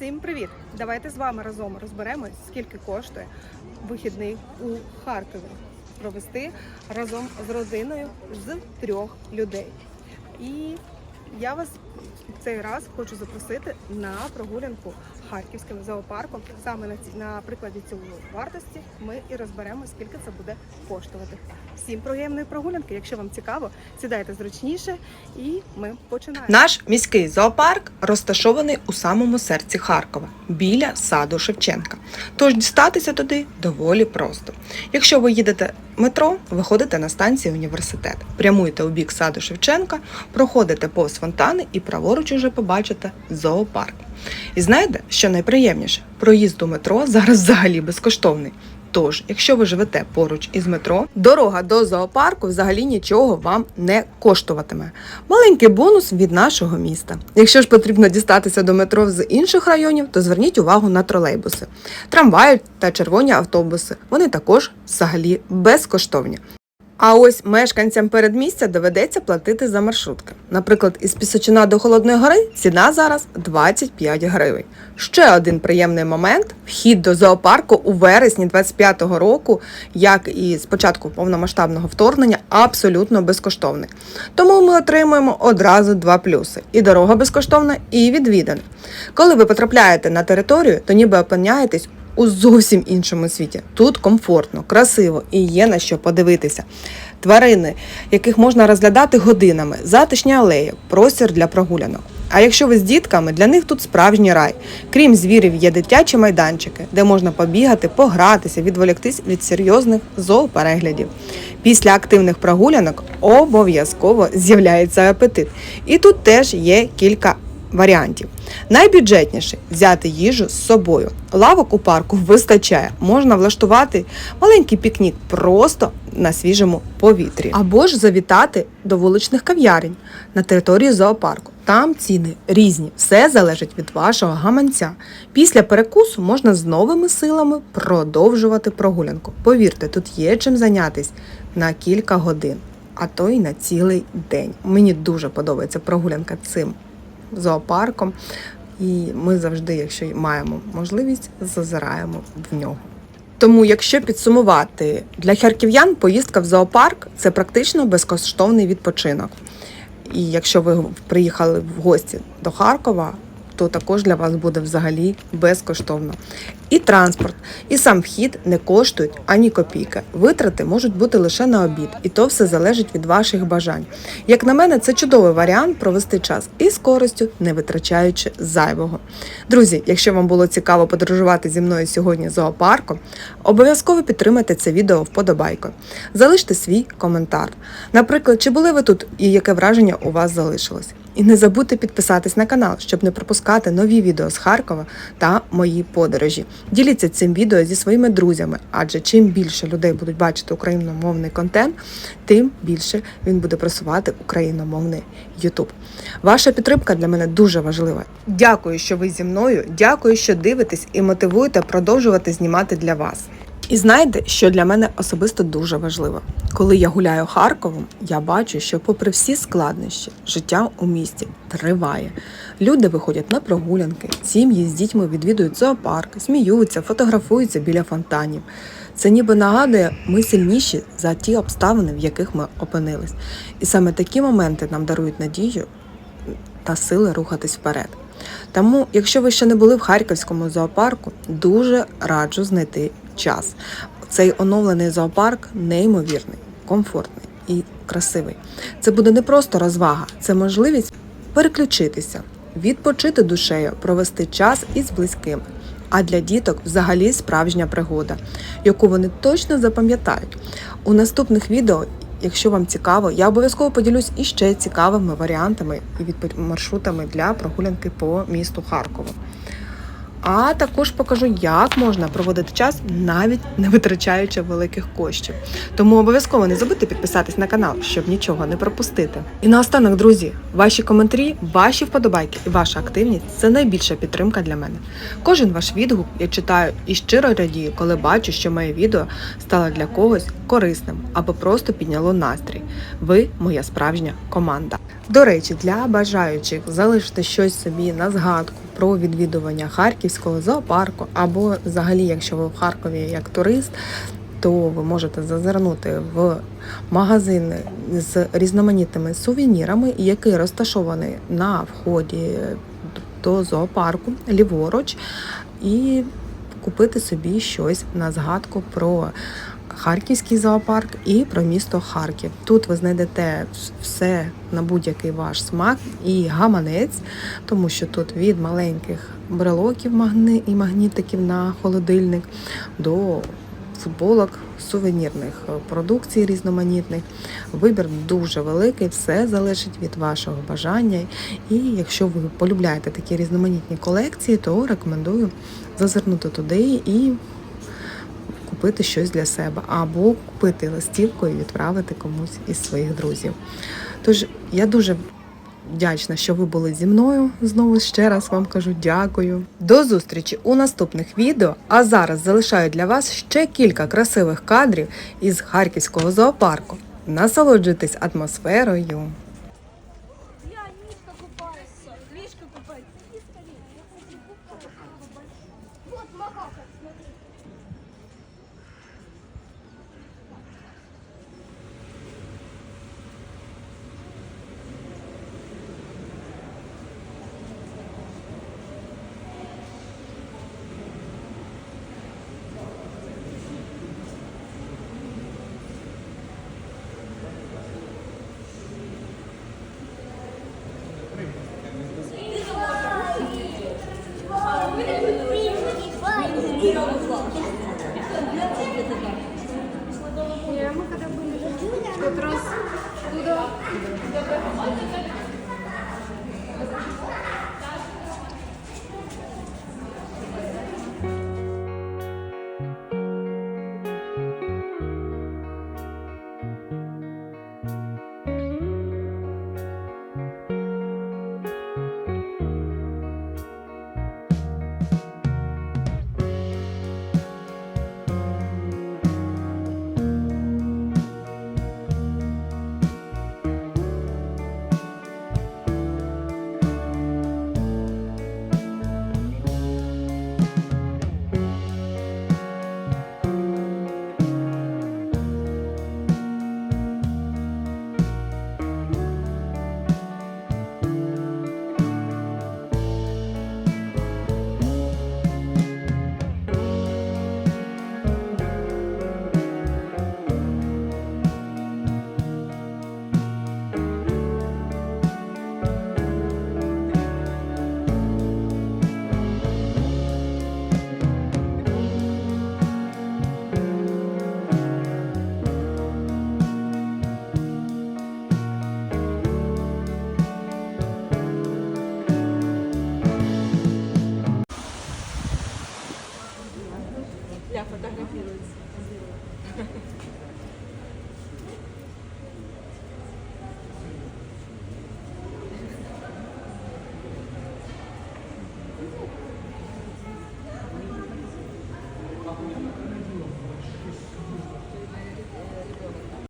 Всім привіт! Давайте з вами разом розберемось, скільки коштує вихідний у Харкові провести разом з родиною з трьох людей. І я вас в цей раз хочу запросити на прогулянку харківським зоопарком. Саме на ці на прикладі цього вартості ми і розберемо, скільки це буде коштувати. Всім приємної прогулянки. Якщо вам цікаво, сідайте зручніше, і ми починаємо. Наш міський зоопарк розташований у самому серці Харкова, біля саду Шевченка. Тож дістатися туди доволі просто. Якщо ви їдете метро, виходите на станцію університет, прямуєте у бік саду Шевченка, проходите повз фонтани і праворуч уже побачите зоопарк. І знаєте, що найприємніше? Проїзд у метро зараз взагалі безкоштовний. Тож, якщо ви живете поруч із метро, дорога до зоопарку взагалі нічого вам не коштуватиме. Маленький бонус від нашого міста. Якщо ж потрібно дістатися до метро з інших районів, то зверніть увагу на тролейбуси, трамваї та червоні автобуси. Вони також взагалі безкоштовні. А ось мешканцям передмістя доведеться платити за маршрутки. Наприклад, із Пісочина до Холодної гори ціна зараз 25 гривень. Ще один приємний момент: вхід до зоопарку у вересні 25-го року, як і з початку повномасштабного вторгнення, абсолютно безкоштовний. Тому ми отримуємо одразу два плюси: і дорога безкоштовна, і відвідини. Коли ви потрапляєте на територію, то ніби опиняєтесь у зовсім іншому світі. Тут комфортно, красиво і є на що подивитися. Тварини, яких можна розглядати годинами, затишні алеї, простір для прогулянок. А якщо ви з дітками, для них тут справжній рай. Крім звірів, є дитячі майданчики, де можна побігати, погратися, відволіктись від серйозних зоопереглядів. Після активних прогулянок обов'язково з'являється апетит. І тут теж є кілька варіантів. Найбюджетніше взяти їжу з собою. Лавок у парку вистачає. Можна влаштувати маленький пікнік просто на свіжому повітрі. Або ж завітати до вуличних кав'ярень на території зоопарку. Там ціни різні, все залежить від вашого гаманця. Після перекусу можна з новими силами продовжувати прогулянку. Повірте, тут є чим зайнятись на кілька годин, а то й на цілий день. Мені дуже подобається прогулянка цим зоопарком. І ми завжди, якщо маємо можливість, зазираємо в нього. Тому, якщо підсумувати для харків'ян, поїздка в зоопарк це практично безкоштовний відпочинок. І якщо ви приїхали в гості до Харкова, то також для вас буде взагалі безкоштовно. І транспорт, і сам вхід не коштують ані копійки. Витрати можуть бути лише на обід, і то все залежить від ваших бажань. Як на мене, це чудовий варіант провести час і з користю, не витрачаючи зайвого. Друзі, якщо вам було цікаво подорожувати зі мною сьогодні зоопарком, обов'язково підтримайте це відео вподобайкою. Залиште свій коментар. Наприклад, чи були ви тут і яке враження у вас залишилось? І не забудьте підписатись на канал, щоб не пропускати нові відео з Харкова та мої подорожі. Діліться цим відео зі своїми друзями, адже чим більше людей будуть бачити україномовний контент, тим більше він буде просувати україномовний YouTube. Ваша підтримка для мене дуже важлива. Дякую, що ви зі мною. Дякую, що дивитесь і мотивуєте продовжувати знімати для вас. І знаєте, що для мене особисто дуже важливо. Коли я гуляю Харковом, я бачу, що, попри всі складнощі, життя у місті триває. Люди виходять на прогулянки, сім'ї з дітьми відвідують зоопарк, сміються, фотографуються біля фонтанів. Це ніби нагадує, ми сильніші за ті обставини, в яких ми опинились. І саме такі моменти нам дарують надію та сили рухатись вперед. Тому, якщо ви ще не були в Харківському зоопарку, дуже раджу знайти час. Цей оновлений зоопарк неймовірний, комфортний і красивий. Це буде не просто розвага, це можливість переключитися, відпочити душею, провести час із близькими. А для діток взагалі справжня пригода, яку вони точно запам'ятають. У наступних відео, якщо вам цікаво, я обов'язково поділюсь іще цікавими варіантами і маршрутами для прогулянки по місту Харкову. А також покажу, як можна проводити час, навіть не витрачаючи великих коштів. Тому обов'язково не забудьте підписатись на канал, щоб нічого не пропустити. І наостанок, друзі, ваші коментарі, ваші вподобайки і ваша активність це найбільша підтримка для мене. Кожен ваш відгук я читаю і щиро радію, коли бачу, що моє відео стало для когось корисним або просто підняло настрій. Ви моя справжня команда. До речі, для бажаючих залишити щось собі на згадку про відвідування харківського зоопарку, або взагалі, якщо ви в Харкові як турист, то ви можете зазирнути в магазин з різноманітними сувенірами, який розташований на вході до зоопарку ліворуч, і купити собі щось на згадку про Харківський зоопарк і про місто Харків. Тут ви знайдете все на будь-який ваш смак і гаманець, тому що тут від маленьких брелоків і магнітиків на холодильник до футболок, сувенірних продукцій різноманітних. Вибір дуже великий, все залежить від вашого бажання. І якщо ви полюбляєте такі різноманітні колекції, то рекомендую зазирнути туди і купити щось для себе, або купити листівку і відправити комусь із своїх друзів. Тож я дуже вдячна, що ви були зі мною. Знову ще раз вам кажу дякую. До зустрічі у наступних відео. А зараз залишаю для вас ще кілька красивих кадрів із харківського зоопарку. Насолоджуйтесь атмосферою. Вот макака, смотри.